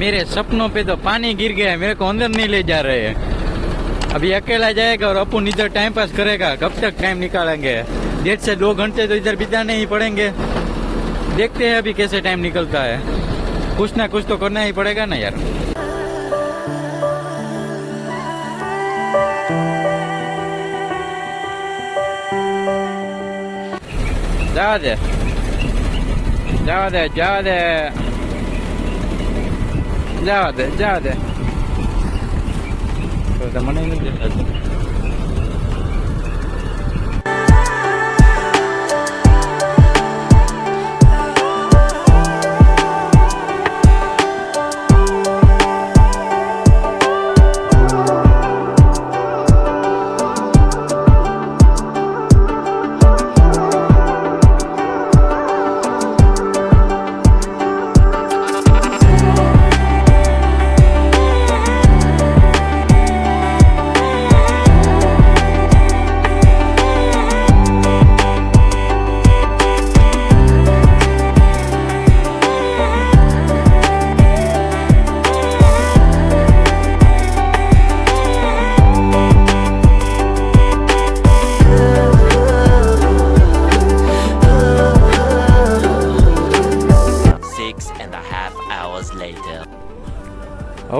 मेरे सपनों पे तो पानी गिर गया है, मेरे को अंदर नहीं ले जा रहे है। अभी अकेला जाएगा और अपन इधर टाइम पास करेगा, कब तक टाइम निकालेंगे? डेढ़ से दो घंटे तो इधर बिताने ही पड़ेंगे। देखते हैं अभी कैसे टाइम निकलता है। कुछ ना कुछ तो करना ही पड़ेगा ना यार। जा दे। जा दे जा दे। જવા દે જવા દે. તો તમને નહીં દેખાતું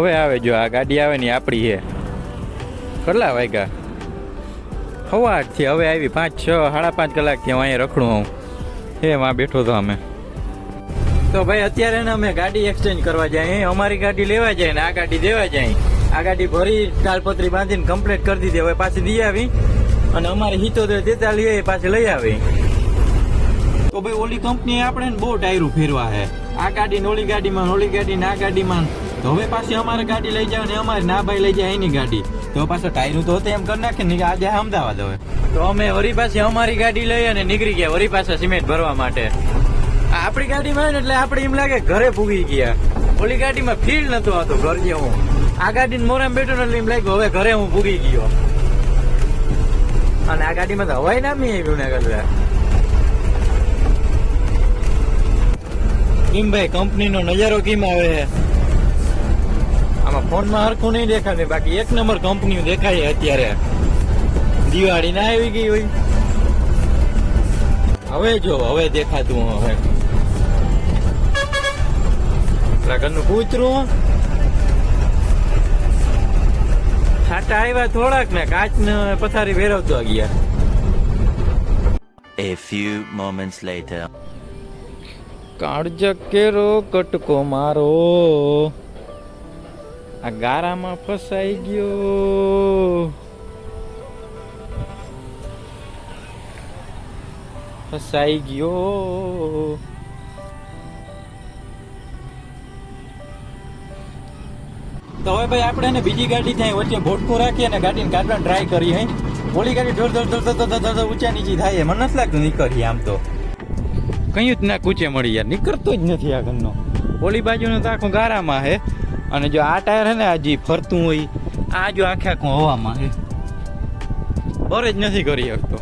હવે આવે જો આ ગાડી આવે ને આપણી છે. કેટલા વાગ્યા? સવારથી હવે આવી પાંચ છ, સાડા પાંચ કલાકથી હું અહીંયા રખડું હું હે, માં બેઠો તો અમે. તો ભાઈ, અત્યારે ને અમે ગાડી એક્સચેન્જ કરવા જાય. અમારી ગાડી લેવા જાય ને આ ગાડી દેવા જાય. આ ગાડી ભરી, તાલપત્રી બાંધીને કમ્પ્લીટ કરી દીધી. હવે પાછી દઈ આવી. અને અમારે હિતોતેર તેતાલીસ એ પાછી લઈ આવી. તો ભાઈ, ઓલી કંપની આપણે બહુ ટાયરું ફેરવા હે આ ગાડી ઓલી ગાડીમાં, ઓલી ગાડી ને આ ગાડીમાં. તો હવે પાછી અમારે ગાડી લઈ જાવ ને અમારે ના ભાઈ લઈ જાય એની ગાડી. તો પાછો ટાયરું તો હતું એમ કરી નાખે ને આજે અમદાવાદ હવે. તો અમે વરી પાછી અમારી ગાડી લઈ અને નીકળી ગયા વરી પાછા સિમેન્ટ ભરવા માટે. આપણી ગાડીમાં હોય ને એટલે આપણે એમ લાગે ઘરે પૂગી ગયા. ઓલી ગાડીમાં ફીલ નતો આવતું, ઘર જેવું આ ગાડી મોરામ બેઠો ને એટલે એમ લાગ્યું હવે ઘરે હું પૂગી ગયો. અને આ ગાડીમાં તો હવાય નામી આવ્યું ને કદાચ કેમ ભાઈ, કંપનીનો નજારો કેમ આવે? આમાં ફોનમાં હરખું નહીં દેખાતું. બાકી એક નંબર કંપનીઓ દેખાય અત્યારે. દિવાળી ના આવી ગઈ હોય. હવે જો હવે દેખાતું હવે. ઘરનું કૂતરું. છાટા આવ્યા થોડાક ને કાચ ને પથારી ફેરવતો ગયા. A few moments later. કાળજ કેરો કટકો મારો. આ ગારામાં ફસાઈ ગયો. ફસાઈ ગયો. તો હવે ભાઈ આપણે એને બીજી ગાડી થાય, વચ્ચે ભોટકું રાખીએ અને ગાડીને કાઢવાની ટ્રાય કરી, હે? ઓલી ગાડી ઢોર ઢોર ઢોર ઢોર ઢોર ઊંચા નીચી થાય મને નથી લાગતું નીકળીએ આમ તો. કયું જ ના કૂચે મળી યાર. નીકળતો જ નથી આ ઘરનો. ઓલી બાજુનો તો આખું ગારામાં હે અને જો આ ટાયર હે ને હજી ફરતું હોય, આ જો આખે આખું હવામાં હે. બર જ નથી કરી શકતો.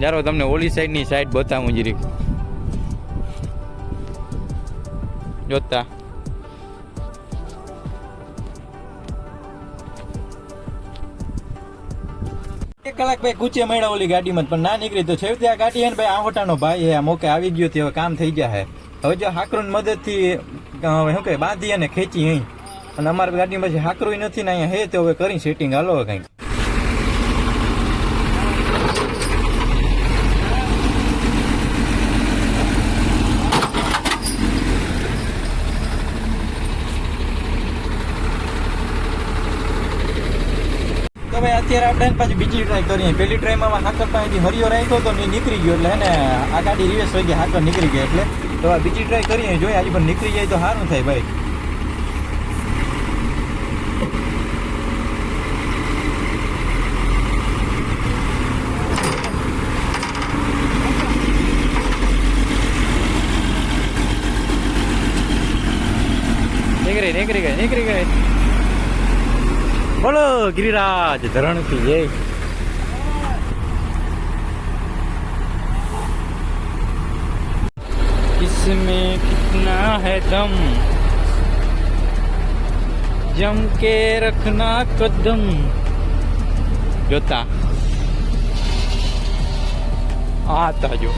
જ્યારે તમને ઓલી સાઈડની સાઈડ બતાવું જરીક જોતા. એક કલાક ભાઈ કૂચે મળ્યા ઓલી ગાડીમાં, પણ ના નીકળી તો છેવટે આ ગાડી હે ને ભાઈ આહોટાનો ભાઈ આ મોકે આવી ગયો તે હવે કામ થઈ ગયા હે. હવે જો હાકરોની મદદથી શું કહે બાંધી અને ખેંચી અહીં. અને અમારી ગાડીમાં પછી હાકરું નથી ને અહીંયા હે તો હવે કરી સેટિંગ હાલો હવે કંઈક. અત્યારે આપણે પાછી બીજી ટ્રાય કરીએ. પેલી ટ્રાયમાં હાકર પાસેથી હરિયો રાખ્યો તો નીકળી ગયો એટલે હે ને આ ગાડી રિવર્સ થઈ ગઈ, હાકર નીકળી ગયો એટલે. તો આ બીજી ટ્રાય કરીએ. જોઈએ આજે પણ નીકળી જાય તો સારું થાય બાઈક નીકળી નીકળી ગઈ નીકળી ગઈ. બોલો, ગિરિરાજ ધરણથી જય. इसमें कितना है दम જમ કે રખના કદમ જોતા આ તા જો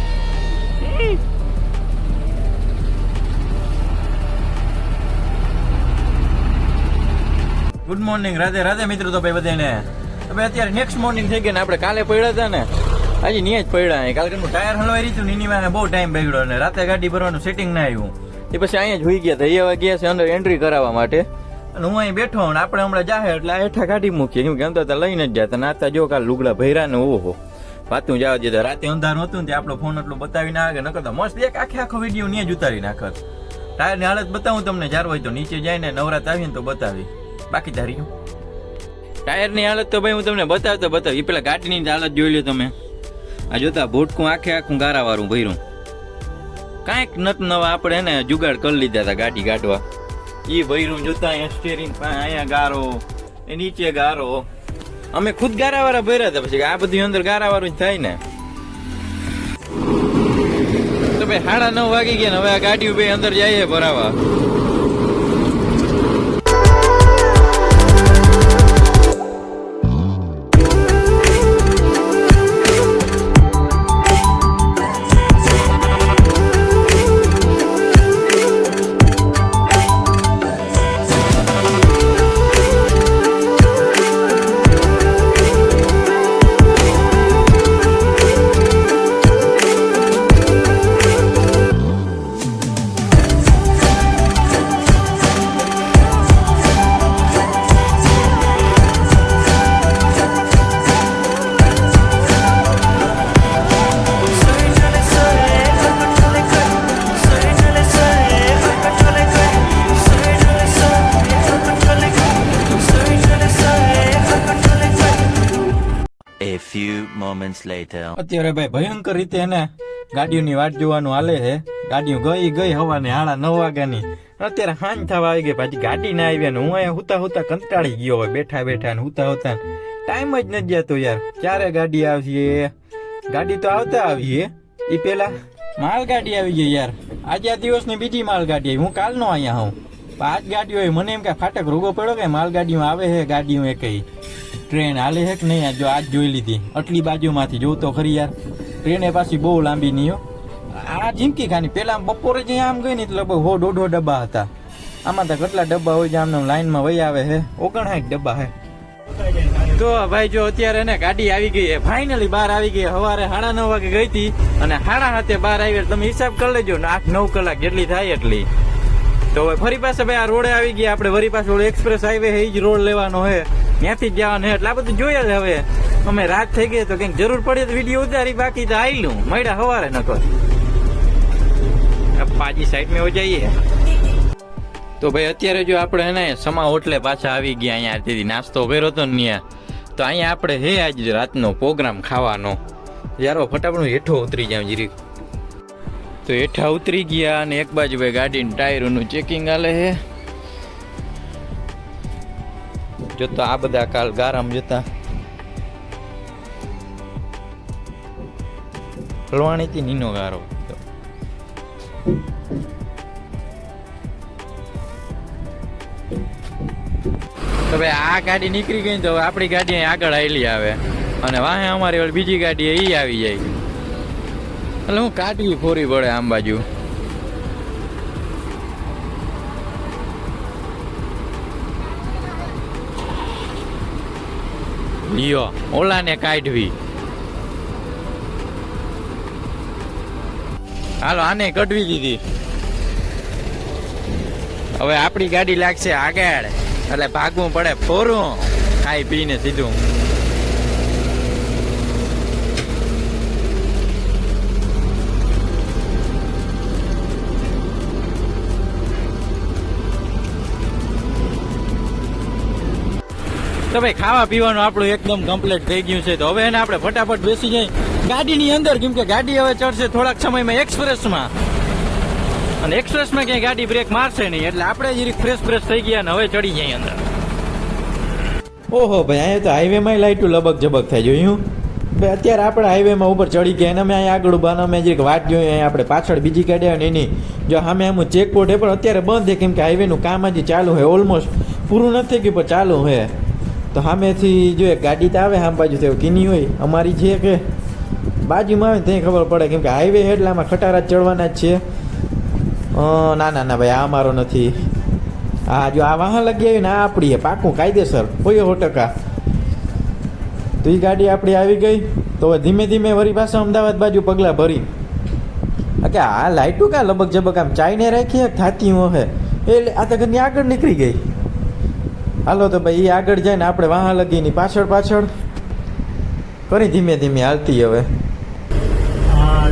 ગુડ મોર્નિંગ રાધે રાધે મિત્રો તો ભાઈ બધાને હવે અત્યારે નેક્સ્ટ મોર્નિંગ થઈ ગયા ને આપણે કાલે પડ્યા હતા ને આજે નહીં જ પડ્યા કાલે કે ટાયર હલવાઈ રહ્યું નીની વાને બહુ ટાઈમ બગડ્યો ને રાતે ગાડી ભરવાનું સેટિંગ ના આવ્યું. એ પછી અહીંયા જ હોઈ ગયા એ હવે ગયા છે અંદર એન્ટ્રી કરાવવા માટે. અને હું અહીં બેઠો ને આપણે હમણાં જાહે એટલે હેઠા કાઢી મૂકીએ. કેમ કે અંદર તો લઈને જ જતા નાતા જો કાલ લુગડા ભૈરા ને ઓહો. વાતું જવા દીધા રાતે અંધારું હતું ને આપણો ફોન એટલો બતાવી ના આવે નકર તો મસ્ત એક આખે આખો વીડિયો નહીં જ ઉતારી નાખત ટાયરની હાલત બતાવું તમને. જાર હોય તો નીચે જઈને નવરાત આવીને તો બતાવી. બાકી ધારી ટાયરની હાલત તો ભાઈ હું તમને બતાવતો બતાવી. પેલા ગાડીની હાલત જોઈ લો તમે. આ જોતા ભૂટકું આખે આખું ગારાવાળું ભર્યું. કાંઈક નત નવા આપણે એને જુગાડ કરી લીધા હતા ગાડી કાઢવા એ ભર્યું જોતા અહીંયા સ્ટેરિંગ અહીંયા ગારો, એ નીચે ગારો. અમે ખુદ ગારાવાળા ભર્યા હતા પછી આ બધી અંદર ગારાવાળું જ થાય ને. તો ભાઈ સાડા નવ વાગી ગયા ને હવે આ ગાડી બે અંદર જઈએ ભરાવા. Few moments later. અત્યારે ભાઈ ભયંકર રીતે એને ગાડીઓની વાટ જોવાનું હાલે છે. ગાડીઓ ગઈ ગઈ હવાને હાડા નવ વાગ્યાની. અત્યારે હાંજ થવા આવી ગઈ, પાછી ગાડી ના આવી ને હું અહીંયા હુતા હુતા કંટાળી ગયો હોય, બેઠા બેઠા ને હુતા હુતા ટાઈમ જ નથી જતો યાર. ક્યારે ગાડી આવશે? ગાડી તો આવતા આવીએ એ પેલા માલગાડી આવી ગઈ યાર. આજે આ દિવસની બીજી માલગાડી આવી. હું કાલનો અહીંયા હું પાંચ ગાડીઓ મને એમ કે ફાટક રોગો પડ્યો કે માલગાડીઓ આવે છે? ગાડીઓ એ કઈ ટ્રેન હાલે છે કે નહીં જો આજ જોઈ લીધી. આટલી બાજુમાંથી જોઉં તો ખરી યાર. ટ્રેને પાછી બહુ લાંબી નહીં હો. આ જીમકી ખાની પેલા બપોરે જે આમ ગઈ ને એટલે હો દોઢો ડબ્બા હતા. આમાં તો કેટલા ડબ્બા હોય છે? આમને લાઈનમાં વહી આવે છે. ઓગણસાઠ ડબ્બા છે. તો ભાઈ જો અત્યારે ને ગાડી આવી ગઈ છે. ફાઇનલી બહાર આવી ગઈ સવારે સાડા નવ વાગે ગઈ હતી અને સાડા સાતે બહાર આવી તમે હિસાબ કરી લેજો ને આઠ નવ કલાક જેટલી થાય એટલી. તો હવે ફરી પાસે ભાઈ આ રોડે આવી ગયા. આપણે ફરી પાસે એક્સપ્રેસ હાઈવે એ જ રોડ લેવાનો છે. ત્યાંથી જ જવાનું એટલે આ બધું જોઈએ જ હવે. અમે રાત થઈ ગઈ તો કંઈક જરૂર પડે તો વીડિયો ઉતારી, બાકી તો આયલું મળ્યા સવારે નકો પાજી સાઈડ મેં જઈએ તો ભાઈ અત્યારે જો આપણે એને સમા હોટલે પાછા આવી ગયા અહીંયા. તેથી નાસ્તો કર્યો હતો ને ત્યાં. તો અહીંયા આપણે હે આજ રાતનો પ્રોગ્રામ ખાવાનો. યારો ફટાફટ હેઠો ઉતરી જાવ જીરી તો હેઠા ઉતરી ગયા અને એક બાજુ ભાઈ ગાડીનું ટાયરોનું ચેકિંગ આલે છે જોતા, આ બધા કાલ ગારામ જતા. હલવાણી થી નીનો ગારો. તો ભાઈ, આ ગાડી નીકળી ગઈ તો આપણી ગાડી આગળ આવેલી આવે. અને વાહે અમારી બીજી ગાડી એ આવી જાય. એટલે હું કાઢવી ફોરી પડે આમ બાજુ. લ્યો, ઓલાને કાઢવી. હાલો, આને કઢવી દીધી. હવે આપણી ગાડી લાગશે આગળ, એટલે ભાગવું પડે ફોરું, ખાઈ પીને સીધું. તો ભાઈ ખાવા પીવાનું આપણું એકદમ કમ્પ્લીટ થઈ ગયું છે. તો હવે એને આપણે ફટાફટ બેસી જઈ. ગાડીની અંદર, કેમ કે ગાડી હવે ચડશે થોડાક સમયમાં એક્સપ્રેસમાં અને એક્સપ્રેસમાં ક્યાંય ગાડી બ્રેક મારશે નહીં, એટલે આપણે જ ફ્રેશ ફ્રેશ થઈ ગયા ને હવે ચડી જઈએ અંદર. ઓહો ભાઈ, અહીંયા તો હાઈવેમાં લાઈટું લબક જબક થાય જોયું ભાઈ, અત્યારે આપણે હાઈવેમાં ઉપર ચડી ગયા અને અમે અહીંયા આગળ ઊભા અને અમે જે વાટ જોઈએ અહીંયા આપણે પાછળ બીજી ગાડી આવે ને એની જો સામે આમ ચેકપોર્ટ એ પણ અત્યારે બંધ છે, કેમ કે હાઈવેનું કામ હજી ચાલુ હોય ઓલમોસ્ટ પૂરું નથી કે પણ ચાલુ હે તો સામેથી જો ગાડી તો આવે આમ બાજુ થયું કીની હોય. અમારી છે કે બાજુમાં આવે ને ત્યાં ખબર પડે. કેમ કે હાઈવે એટલે આમાં ખટારા ચડવાના જ છે. ના ના ના, ભાઈ, આ અમારો નથી. હા જો આ વાહન લગી આવી ને આ આપણી પાકું કાયદેસર, કોઈ હો ટકા. તો એ ગાડી આપણી આવી ગઈ. તો ધીમે ધીમે વળી પાછા અમદાવાદ બાજુ પગલાં ભરી કે આ લાઈટું કાં લબક જબક આમ ચાઈને રાખી થાતી હે એટલે આ તો ઘરની આગળ નીકળી ગઈ. હાલો તો ભાઈ એ આગળ જાય ને આપણે વાહન લગીની પાછળ પાછળ. કરી ધીમે ધીમે હાલતી હવે. હા